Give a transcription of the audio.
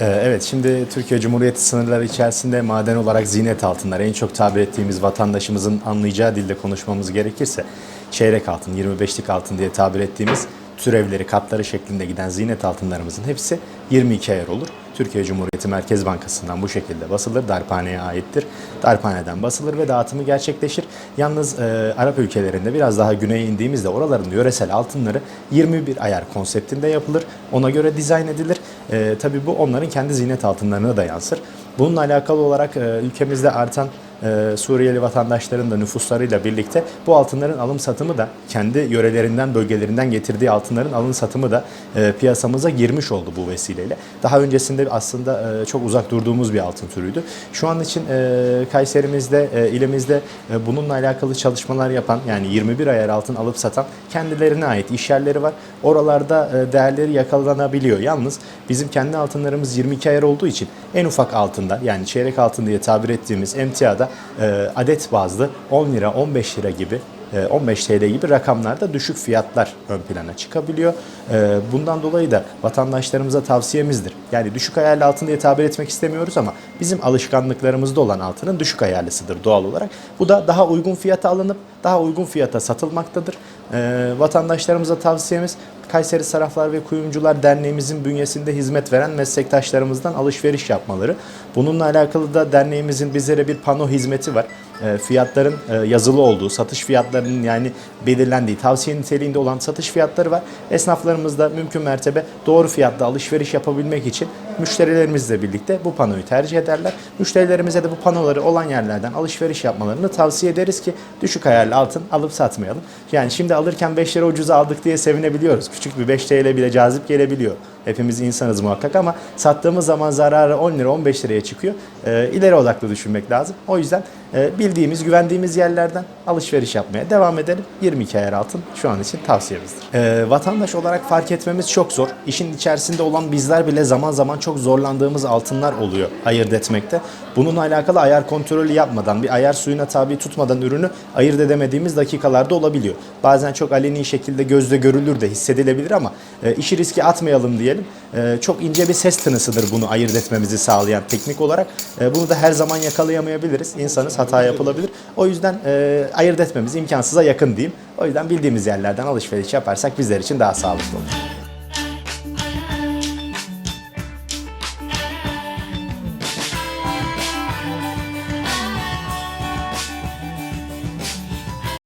Ee, Evet, şimdi Türkiye Cumhuriyeti sınırları içerisinde maden olarak zinet altınlar en çok tabir ettiğimiz vatandaşımızın anlayacağı dilde konuşmamız gerekirse çeyrek altın, 25'lik altın diye tabir ettiğimiz türevleri, katları şeklinde giden zinet altınlarımızın hepsi 22 ayar olur. Türkiye Cumhuriyeti Merkez Bankası'ndan bu şekilde basılır, darphaneye aittir. Darphaneden basılır ve dağıtımı gerçekleşir. Yalnız e, Arap ülkelerinde biraz daha güneye indiğimizde oraların yöresel altınları 21 ayar konseptinde yapılır. Ona göre dizayn edilir. E, tabii bu onların kendi zinet altınlarına da yansır. Bununla alakalı olarak e, ülkemizde artan e, Suriyeli vatandaşların da nüfuslarıyla birlikte bu altınların alım satımı da kendi yörelerinden, bölgelerinden getirdiği altınların alım satımı da e, piyasamıza girmiş oldu bu vesileyle. Daha öncesinde aslında e, çok uzak durduğumuz bir altın türüydü. Şu an için e, Kayserimizde, ilimizde bununla alakalı çalışmalar yapan yani 21 ayar altın alıp satan kendilerine ait iş yerleri var. Oralarda e, değerleri yakalanabiliyor. Yalnız bizim kendi altınlarımız 22 ayar olduğu için en ufak altında yani çeyrek altın diye tabir ettiğimiz emtiada e, adet bazlı 10 lira 15 lira gibi e, 15 TL gibi rakamlarda düşük fiyatlar ön plana çıkabiliyor. E, Bundan dolayı da vatandaşlarımıza tavsiyemizdir. Yani düşük ayarlı altın diye tabir etmek istemiyoruz ama bizim alışkanlıklarımızda olan altının düşük ayarlısıdır doğal olarak. Bu da daha uygun fiyata alınıp daha uygun fiyata satılmaktadır. E, Vatandaşlarımıza tavsiyemiz Kayseri Saraflar ve Kuyumcular Derneğimizin bünyesinde hizmet veren meslektaşlarımızdan alışveriş yapmaları. Bununla alakalı da derneğimizin bizlere bir pano hizmeti var. E, Fiyatların e, yazılı olduğu, satış fiyatlarının yani belirlendiği, tavsiye niteliğinde olan satış fiyatları var. Esnaflarımız da mümkün mertebe doğru fiyatla alışveriş yapabilmek için müşterilerimizle birlikte bu panoyu tercih ederler. Müşterilerimize de bu panoları olan yerlerden alışveriş yapmalarını tavsiye ederiz ki düşük ayarlı altın alıp satmayalım. Yani şimdi alırken 5 lira ucuza aldık diye sevinebiliyoruz. Küçük bir 5 TL bile cazip gelebiliyor. Hepimiz insanız muhakkak ama sattığımız zaman zararı 10 lira 15 liraya çıkıyor. Ee, ileri odaklı düşünmek lazım. O yüzden e, bildiğimiz, güvendiğimiz yerlerden alışveriş yapmaya devam edelim. 22 ayar altın şu an için tavsiyemizdir. Ee, vatandaş olarak fark etmemiz çok zor. İşin içerisinde olan bizler bile zaman zaman çok zorlandığımız altınlar oluyor ayırt etmekte. Bununla alakalı ayar kontrolü yapmadan, bir ayar suyuna tabi tutmadan ürünü ayırt edemediğimiz dakikalarda olabiliyor. Bazen çok aleni şekilde gözle görülür de hissedilebilir ama e, işi riske atmayalım diyelim. E, çok ince bir ses tınısıdır bunu ayırt etmemizi sağlayan teknik olarak. E, bunu da her zaman yakalayamayabiliriz. İnsanız hata yapılabilir. O yüzden e, ayırt etmemiz imkansıza yakın diyeyim. O yüzden bildiğimiz yerlerden alışveriş yaparsak bizler için daha sağlıklı olur.